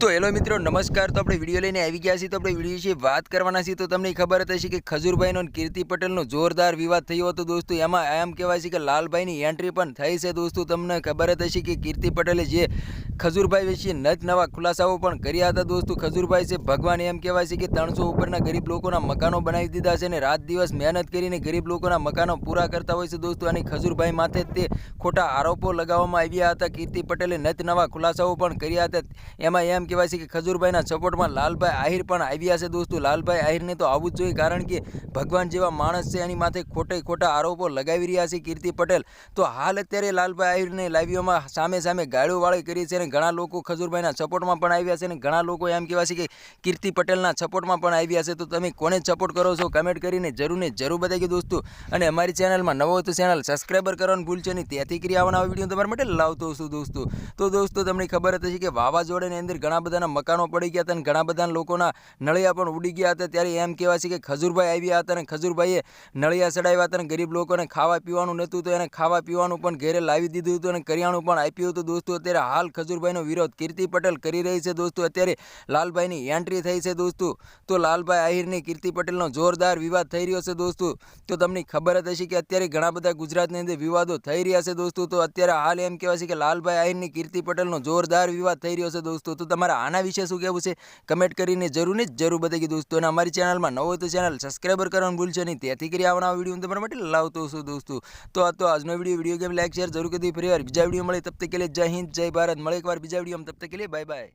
તો હેલો મિત્રો, નમસ્કાર. તો આપણે વીડિયો લઈને આવી ગયા છીએ. તો આપણે વીડિયો વિશે વાત કરવાના છીએ. તો તમને ખબર હતી કે ખજૂરભાઈનો કીર્તિ પટેલનો જોરદાર વિવાદ થયો હતો દોસ્તો. એમાં એમ કહેવાય છે કે લાલભાઈની એન્ટ્રી પણ થઈ છે દોસ્તો. તમને ખબર હશે કે કીર્તિ પટેલે જે ખજૂરભાઈ વિશે નજ નવા ખુલાસાઓ પણ કર્યા હતા દોસ્તો. ખજૂરભાઈ છે ભગવાન એમ કહેવાય છે કે ત્રણસો ઉપરના ગરીબ લોકોના મકાનો બનાવી દીધા છે અને રાત દિવસ મહેનત કરીને ગરીબ લોકોના મકાનો પૂરા કરતા હોય છે દોસ્તો. અને ખજૂરભાઈ માથે તે ખોટા આરોપો લગાવવામાં આવ્યા હતા. કીર્તિ પટેલે નત નવા ખુલાસાઓ પણ કર્યા હતા. એમાં એમ કહેવાય છે કે ખજૂરભાઈના સપોર્ટમાં લાલભાઈ આહિર પણ આવ્યા છે દોસ્તો. લાલભાઈ આહિરને તો આવવું જ જોઈએ કારણ કે ભગવાન જેવા માણસ છે એની માથે ખોટે ખોટા આરોપો લગાવી રહ્યા છે કીર્તિ પટેલ. તો હાલ અત્યારે લાલભાઈ આહિરને લાવ્યોમાં સામે સામે ગાળો વાળી કરી છે અને ઘણા લોકો ખજૂરભાઈના સપોર્ટમાં પણ આવ્યા છે અને ઘણા લોકો એમ કહેવા છે કે કીર્તિ પટેલના સપોર્ટમાં પણ આવ્યા છે. તો તમે કોને સપોર્ટ કરો છો? કમેન્ટ કરીને જરૂર ને જરૂર બતાવી દોસ્તો. અને અમારી ચેનલમાં નવો તો ચેનલ સબસ્ક્રાઈબર કરવાનું ભૂલશો નહીં. ત્યાંથી કરી આવવાના વીડિયો તમારા માટે લાવતો છું દોસ્તો. તો દોસ્તો તમને ખબર હતી કે વાવાઝોડાની અંદર ઘણા બધાના મકાનો પડી ગયા હતા અને ઘણા બધા લોકોના નળિયા પણ ઉડી ગયા હતા. ત્યારે એમ કહેવાય છે કે ખજૂરભાઈ આવ્યા હતા અને ખજૂરભાઈએ નળિયા ચડાવ્યા હતા અને ગરીબ લોકોને ખાવા પીવાનું નહોતું. તો એને ખાવા પીવાનું પણ ઘેરે લાવી દીધું હતું અને કરિયાણું પણ આપ્યું હતું દોસ્તો. અત્યારે હાલ ખજૂરભાઈનો વિરોધ કીર્તિ પટેલ કરી રહી છે દોસ્તો. અત્યારે લાલભાઈની એન્ટ્રી થઈ છે દોસ્તો. તો લાલભાઈ આહિરની કીર્તિ પટેલનો જોરદાર વિવાદ થઈ રહ્યો છે દોસ્તો. તો તમને ખબર જ હશે કે અત્યારે ઘણા બધા ગુજરાતની અંદર વિવાદો થઈ રહ્યા છે દોસ્તો. તો અત્યારે હાલ એમ કહેવાય છે કે લાલભાઈ આહિરની કીર્તિ પટેલનો જોરદાર વિવાદ થઈ રહ્યો છે દોસ્તો. તો તમારા આના વિશે શું કહેવું છે? કમેન્ટ કરીને જરૂર ને જરૂર બતાવી દોસ્તો. અને અમારી ચેનલમાં નવો હોય તો ચેનલ સબસ્ક્રાઈબર કરવાનું ભૂલશો નહીં. ત્યાંથી કરી આવવાના વીડિયો હું તમારા માટે લાવતો છું દોસ્તો. તો આ તો આજનો video video game like, share જરૂર કરી ફરી વાર બીજા વીડિયો મળે. તબ તક કે લીએ જય હિન્દ, જય ભારત. મળે એકવાર બીજા વીડિયો તબ તક કે લીએ બાય બાય